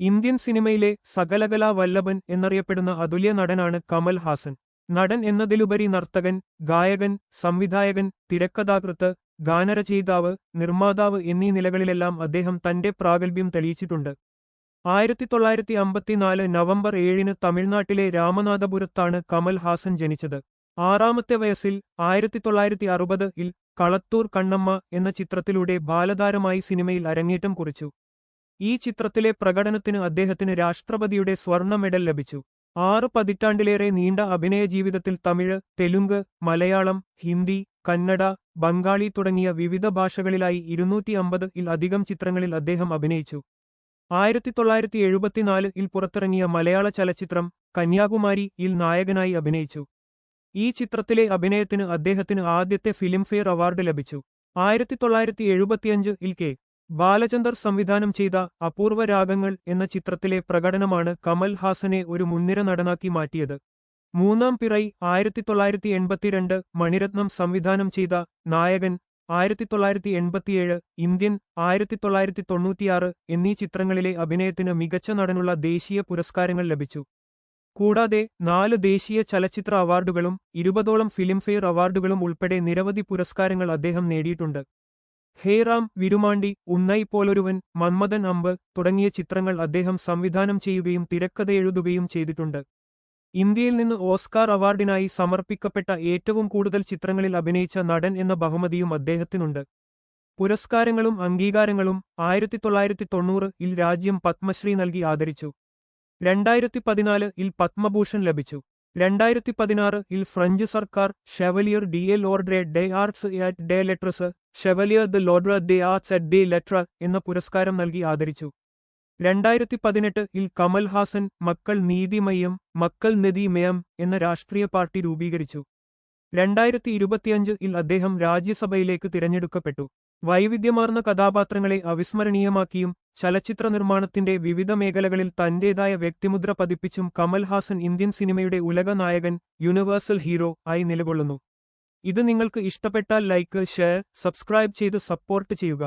Indian സിനിമയിലെ സകലകലാ വല്ലഭൻ എന്നറിയപ്പെടുന്ന അതുല്യ നടനാണ് കമൽ ഹാസൻ. നടൻ എന്നതിലുപരി നർത്തകൻ ഗായകൻ സംവിധായകൻ തിരക്കഥാകൃത്ത് ഗാനരചയിതാവ് നിർമ്മാതാവ് എന്നീ നിലകളിലെല്ലാം അദ്ദേഹം തന്റെ പ്രാഗൽഭ്യം തെളിയിച്ചിട്ടുണ്ട്. ആയിരത്തി തൊള്ളായിരത്തി അമ്പത്തിനാല് നവംബർ ഏഴിന് തമിഴ്നാട്ടിലെ രാമനാഥപുരത്താണ് കമൽ ഹാസൻ ജനിച്ചത്. ആറാമത്തെ വയസ്സിൽ ആയിരത്തി തൊള്ളായിരത്തി അറുപത് ഇൽ കളത്തൂർ കണ്ണമ്മ എന്ന ചിത്രത്തിലൂടെ ബാലതാരമായി സിനിമയിൽ അരങ്ങേറ്റം കുറിച്ചു. ഈ ചിത്രത്തിലെ പ്രകടനത്തിന് അദ്ദേഹത്തിന് രാഷ്ട്രപതിയുടെ സ്വർണ മെഡൽ ലഭിച്ചു. ആറ് പതിറ്റാണ്ടിലേറെ നീണ്ട അഭിനയ ജീവിതത്തിൽ തമിഴ് തെലുങ്ക് മലയാളം ഹിന്ദി കന്നഡ ബംഗാളി തുടങ്ങിയ വിവിധ ഭാഷകളിലായി ഇരുന്നൂറ്റി അമ്പത് അധികം ചിത്രങ്ങളിൽ അദ്ദേഹം അഭിനയിച്ചു. ആയിരത്തി തൊള്ളായിരത്തി എഴുപത്തിനാല് ഇൽ പുറത്തിറങ്ങിയ മലയാള ചലച്ചിത്രം കന്യാകുമാരി ഇൽ നായകനായി അഭിനയിച്ചു. ഈ ചിത്രത്തിലെ അഭിനയത്തിന് അദ്ദേഹത്തിന് ആദ്യത്തെ ഫിലിംഫെയർ അവാർഡ് ലഭിച്ചു. ആയിരത്തി തൊള്ളായിരത്തി എഴുപത്തിയഞ്ച് ഇൽ കെ. ബാലചന്ദർ സംവിധാനം ചെയ്ത അപൂർവ രാഗങ്ങൾ എന്ന ചിത്രത്തിലെ പ്രകടനമാണ് കമൽ ഹാസനെ ഒരു മുൻനിര നടനാക്കി മാറ്റിയത്. മൂന്നാം പിറൈ ആയിരത്തി തൊള്ളായിരത്തി എൺപത്തിരണ്ട് മണിരത്നം സംവിധാനം ചെയ്ത നായകൻ ആയിരത്തി തൊള്ളായിരത്തി എൺപത്തിയേഴ് ഇന്ത്യൻ ആയിരത്തി തൊള്ളായിരത്തി തൊണ്ണൂറ്റിയാറ് എന്നീ ചിത്രങ്ങളിലെ അഭിനയത്തിന് മികച്ച നടനുള്ള ദേശീയ പുരസ്കാരങ്ങൾ ലഭിച്ചു. കൂടാതെ നാല് ദേശീയ ചലച്ചിത്ര അവാർഡുകളും ഇരുപതോളം ഫിലിംഫെയർ അവാർഡുകളും ഉൾപ്പെടെ നിരവധി പുരസ്കാരങ്ങൾ അദ്ദേഹം നേടിയിട്ടുണ്ട്. ഹേറാം വിരുമാണ്ടി ഉന്നൈ പോലൊരുവൻ മന്മഥൻ അമ്പ് തുടങ്ങിയ ചിത്രങ്ങൾ അദ്ദേഹം സംവിധാനം ചെയ്യുകയും തിരക്കഥയെഴുതുകയും ചെയ്തിട്ടുണ്ട്. ഇന്ത്യയിൽ നിന്ന് ഓസ്കാർ അവാർഡിനായി സമർപ്പിക്കപ്പെട്ട ഏറ്റവും കൂടുതൽ ചിത്രങ്ങളിൽ അഭിനയിച്ച നടൻ എന്ന ബഹുമതിയും അദ്ദേഹത്തിനുണ്ട്. പുരസ്കാരങ്ങളും അംഗീകാരങ്ങളും ആയിരത്തി തൊള്ളായിരത്തി തൊണ്ണൂറ് ഇൽ രാജ്യം പത്മശ്രീ നൽകി ആദരിച്ചു. രണ്ടായിരത്തി പതിനാല് ഇൽ പത്മഭൂഷൺ ലഭിച്ചു. രണ്ടായിരത്തി പതിനാറ് ഇൽ ഫ്രഞ്ച് സർക്കാർ ഷെവലിയർ ഡി എ ലോർഡ്രെ ഡെ ആർട്സ് അറ്റ് ഡെ ലെട്രസ് ഷെവലിയർ ദ ലോഡ്ര ദെ ആർട്സ് അറ്റ് ദി ലെട്ര എന്ന പുരസ്കാരം നൽകി ആദരിച്ചു. രണ്ടായിരത്തി പതിനെട്ട് ഇൽ കമൽ ഹാസൻ മക്കൾ നീതിമയം മക്കൾ നിതി മയം എന്ന രാഷ്ട്രീയ പാർട്ടി രൂപീകരിച്ചു. രണ്ടായിരത്തി ഇരുപത്തിയഞ്ചിൽ അദ്ദേഹം രാജ്യസഭയിലേക്ക് തിരഞ്ഞെടുക്കപ്പെട്ടു. വൈവിധ്യമാർന്ന കഥാപാത്രങ്ങളെ അവിസ്മരണീയമാക്കിയും ചലച്ചിത്ര നിർമ്മാണത്തിന്റെ വിവിധ മേഖലകളിൽ തന്റേതായ വ്യക്തിമുദ്ര പതിപ്പിച്ചും കമൽഹാസൻ ഇന്ത്യൻ സിനിമയുടെ ഉലക നായകൻ യൂണിവേഴ്സൽ ഹീറോ ആയി നിലകൊള്ളുന്നു. ഇത് നിങ്ങൾക്ക് ഇഷ്ടപ്പെട്ടാൽ ലൈക്ക് ഷെയർ സബ്സ്ക്രൈബ് ചെയ്ത് സപ്പോർട്ട് ചെയ്യുക.